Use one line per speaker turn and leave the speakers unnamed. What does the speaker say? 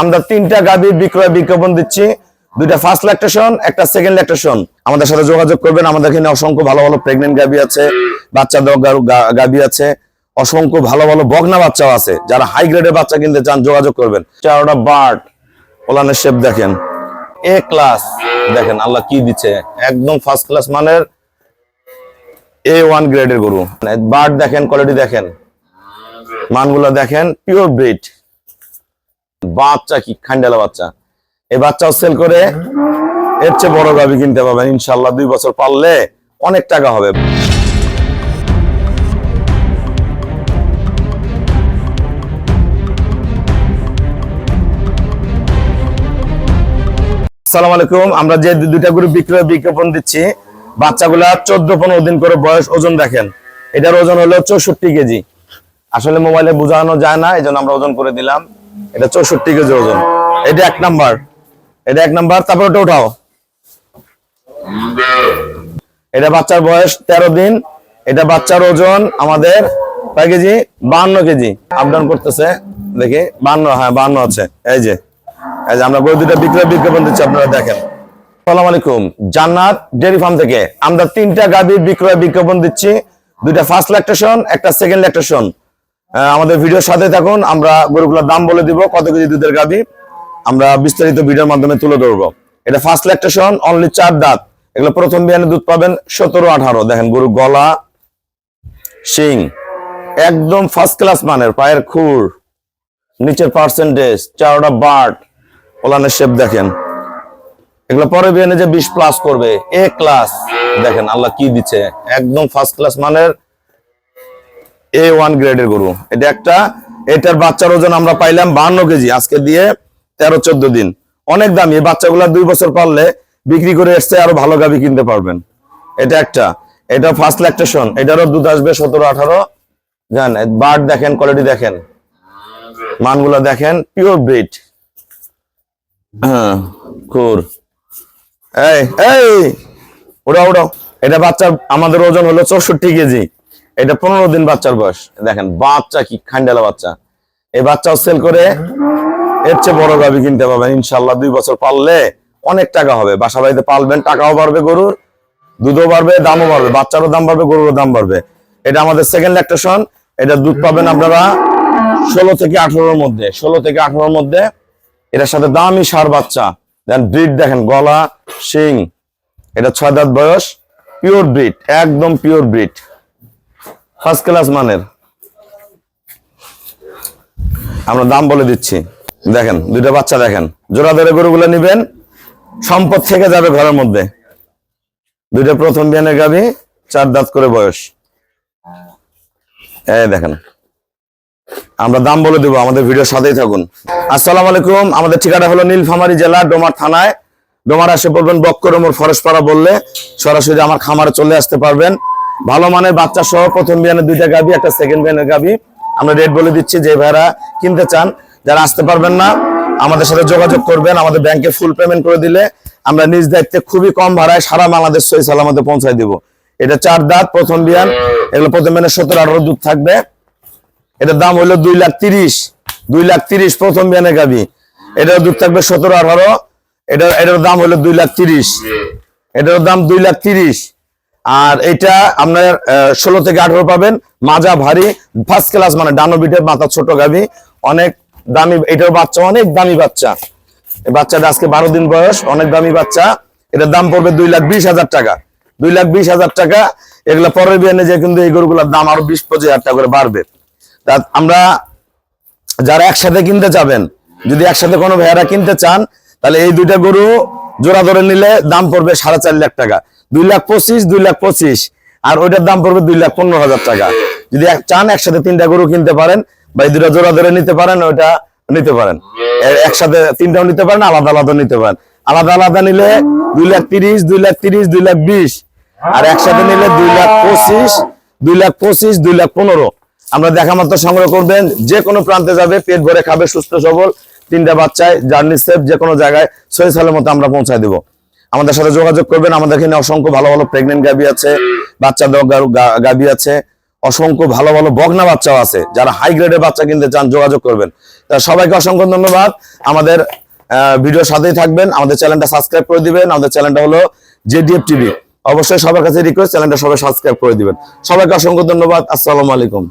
আমরা তিনটা গাভীর বিক্রয় বিজ্ঞাপন দিচ্ছি। দুইটা ফার্স্ট ল্যাকটেশন একটা সেকেন্ড ল্যাকটেশন আমাদের সাথে যোগাযোগ করবেন। আমাদের এখানে অসংখ্য ভালো ভালো প্রেগনেন্ট গাভী আছে, বাচ্চা গাভী আছে। অসংখ্য ভালো ভালো বগনা বাচ্চাও আছে। যারা হাই গ্রেডের বাচ্চা কিনতে চান, যোগাযোগ করবেন। চারোটা বার্ড ওলানের শেপ দেখেন। এ ক্লাস দেখেন আল্লাহ কি দিচ্ছে। একদম ফার্স্ট ক্লাস মানের এ ওয়ান গ্রেডের গরু। বার্ড দেখেন কোয়ালিটি দেখেন। মানগুলো দেখেন পিওর ব্রিড বাচ্চা কি? খান্ডালা বাচ্চা। এই বাচ্চাও সেল করে। এর চেয়ে বড় গাবি কিনতে পারবেন ইনশাল্লাহ দুই বছর পারলে অনেক টাকা হবে। সালাম আলাইকুম, আমরা যে দুইটা গরু বিক্রয় বিজ্ঞাপন দিচ্ছি, বাচ্চাগুলা চোদ্দ পনেরো দিন করে বয়স ওজন দেখেন। এটার ওজন হলো চৌষট্টি কেজি। আসলে মোবাইলে বোঝানো যায় না এই আমরা ওজন করে দিলাম। এটা চৌষট্টি কেজি ওজন। এটা এক নাম্বার। এটা এক নাম্বার, তারপর ওটা উঠাও। এটা বাচ্চার বয়স তেরো দিন। এটা বাচ্চার ওজন আমাদের কয় কেজি? বান্ন কেজি। আপ ডাউন করতেছে। দেখি, বান্ন হ্যাঁ বান্ন আছে। এই যে এই যে আমরা গরু দুটা বিক্রয় বিজ্ঞাপন দিচ্ছি আপনারা দেখেন। সালাম আলাইকুম। জান্নাত ডেয়ারি ফার্ম থেকে আমরা তিনটা গাভীর বিক্রয় বিজ্ঞাপন দিচ্ছি। দুইটা ফার্স্ট ল্যাকটেশন একটা সেকেন্ড ল্যাকটেশন আমাদের ভিডিওর সাথে থাকুন, আমরা গরুগুলোর দাম বলে দিব, কত কেজি দুধের গাভী। আমরা বিস্তারিত ভিডিওর মাধ্যমে তুলে ধরবো। এটা ফার্স্ট ল্যাকটেশন অনলি চার দাঁত। এগুলো প্রথম বিহানে দুধ পাবেন সতেরো, আঠারো। দেখেন গরু গলা, শিং, একদম ফার্স্ট ক্লাস মানের, পায়ের খুর, নিচের পার্সেন্টেজ চারোটা বার্ড ওলানের শেপ দেখেন। এগুলো পরে বিহানে যে বিশ প্লাস করবে এ ক্লাস দেখেন আল্লাহ কি দিচ্ছে, একদম ফার্স্ট ক্লাস মানের এ ওয়ান গ্রেডের গরু। এটা একটা, এটার বাচ্চার ওজন আমরা পাইলাম বাহান্ন কেজি, আজকে দিয়ে তেরো, চোদ্দ দিন। অনেক দামি, এই বাচ্চাগুলা দুই বছর পারলে বিক্রি করে এসছে আরও ভালো গাবি কিনতে পারবেন। এটা একটা, এটা ফার্স্ট ল্যাকটেশন এটারও দুধ আসবে সতেরো, আঠারো। জান বার্ড দেখেন কোয়ালিটি দেখেন। মানগুলা দেখেন পিওর ব্রিড হ্যাঁ খুর এই এই এটা বাচ্চা আমাদের ওজন হলো চৌষট্টি কেজি। এটা পনেরো দিন বাচ্চার বয়স। দেখেন, বাচ্চা কি খান্ডালা বাচ্চা। এই বাচ্চাও সেল করে এর চেয়ে বড় গাভি কিনতে পারবেন। ইনশাল্লাহ দুই বছর পাললে অনেক টাকা হবে। বাসা বাড়িতে পালবেন, টাকাও বাড়বে গরুর, দুধও বাড়বে, দামও বাড়বে, বাচ্চারও দাম বাড়বে, গরুরও দাম বাড়বে। এটা আমাদের সেকেন্ড ল্যাকটেশন এটা দুধ পাবেন আপনারা ষোলো থেকে আঠারোর মধ্যে। ষোলো থেকে আঠারোর মধ্যে এটার সাথে দামি সার বাচ্চা। দেন ব্রিড দেখেন, গলা, শিং। এটা ছয় দাঁত বয়স পিওর ব্রিড একদম পিওর ব্রিড ফার্স্ট ক্লাস মানের। আমরা দাম বলে দিচ্ছি। দেখেন, দুইটা বাচ্চা দেখেন। জোড়া ধরে গরুগুলো নিবেন, সম্পদ থেকে যাবে ঘরের মধ্যে। দুইটা প্রথম বিয়ানের গাভী, চার দাঁত করে বয়স। দেখেন, আমরা দাম বলে দেবো, আমাদের ভিডিওর সাথেই থাকুন। আসসালাম আলাইকুম, আমাদের ঠিকানা হলো নীলফামারী জেলা, ডোমার থানায়। ডোমার আসে বলবেন বক্করমোর ফরেস্টপাড়া বললে, সরাসরি আমার খামারে চলে আসতে পারবেন। ভালো মানের বাচ্চা সহ প্রথম বিয়ানের দুইটা গাবি, একটা সেকেন্ড বিয়ানের গাবি। আমরা রেট বলে দিচ্ছি যে ভাইরা কিনতে চান, যারা আসতে পারবেন না, আমাদের সাথে যোগাযোগ করবেন, আমাদের ব্যাংকে ফুল পেমেন্ট করে দিলে আমরা নিজ দায়িত্বে খুবই কম ভাড়ায় সারা বাংলাদেশ সহি সালামতে পৌঁছায় দিব। এটা চার দাঁত, প্রথম বিয়ান, এগুলো প্রথম বিয়ানের সত্তর আঠারো দুধ থাকবে। এটার দাম হলো দুই লাখ তিরিশ, দুই লাখ তিরিশ প্রথম বিয়ানের গাবি। এটার দুধ থাকবে সতেরো আঠারো, এটার এটার দাম হলো দুই লাখ তিরিশ। এটার দাম দুই লাখ তিরিশ। আর এটা আপনার ষোলো থেকে আঠারো পাবেন। মাজা ভারী ফার্স্ট ক্লাস মানে ডানো বিটের মাথা, ছোট গাবি অনেক দামি এটার বাচ্চা, অনেক দামি বাচ্চা। এই বাচ্চাটা আজকে বারো দিন বয়স, অনেক দামি বাচ্চা। এটার দাম পড়বে দুই লাখ বিশ হাজার টাকা। দুই লাখ বিশ হাজার টাকা। এগুলা পরের বিয়ানে যে কিন্তু এই গরুগুলোর দাম আরও বিশ, পঁচিশ হাজার টাকা করে বাড়বে। তা আমরা যারা একসাথে কিনতে যাবেন, যদি একসাথে কোনো ভাইয়ারা কিনতে চান, তাহলে এই দুইটা গরু জোড়া ধরে নিলে দাম পড়বে সাড়ে চার লাখ টাকা। দুই লাখ পঁচিশ, দুই লাখ পঁচিশ। আর ওইটার দাম পড়বে দুই লাখ পনেরো হাজার টাকা। যদি চান একসাথে তিনটা গরু কিনতে পারেন বা দুটা জোড়া ধরে নিতে পারেন, ওইটা নিতে পারেন। একসাথে তিনটাও নিতে পারেন, আলাদা আলাদা নিতে পারেন। আলাদা আলাদা নিলে দুই লাখ তিরিশ, দুই লাখ তিরিশ, দুই লাখ বিশ। আর একসাথে নিলে দুই লাখ পঁচিশ, দুই লাখ পঁচিশ, দুই লাখ পনেরো। আমরা দেখা মাত্র সংগ্রহ করবেন, যে কোনো প্রান্তে যাবে, পেট ভরে খাবে, সুস্থ সবল, তিনটা বাচ্চায়, জার্নি সেফ, যে কোনো জায়গায় সহি সালের মতো আমরা পৌঁছায় দিব। আমাদের সাথে যোগাযোগ করবেন। আমাদের এখানে অসংখ্য ভালো ভালো প্রেগনেন্ট গাবি আছে, বাচ্চা দেওয়া গাবি আছে। অসংখ্য ভালো ভালো বগনা বাচ্চাও আছে। যারা হাই গ্রেডের বাচ্চা কিনতে চান, যোগাযোগ করবেন। তা সবাইকে অসংখ্য ধন্যবাদ। আমাদের ভিডিওর সাথেই থাকবেন। আমাদের চ্যানেলটা সাবস্ক্রাইব করে দিবেন। আমাদের চ্যানেলটা হলো জেডিএফ টিভি। অবশ্যই সবার কাছে রিকোয়েস্ট চ্যানেলটা সবাই সাবস্ক্রাইব করে দিবেন। সবাইকে অসংখ্য ধন্যবাদ। আসসালামু আলাইকুম।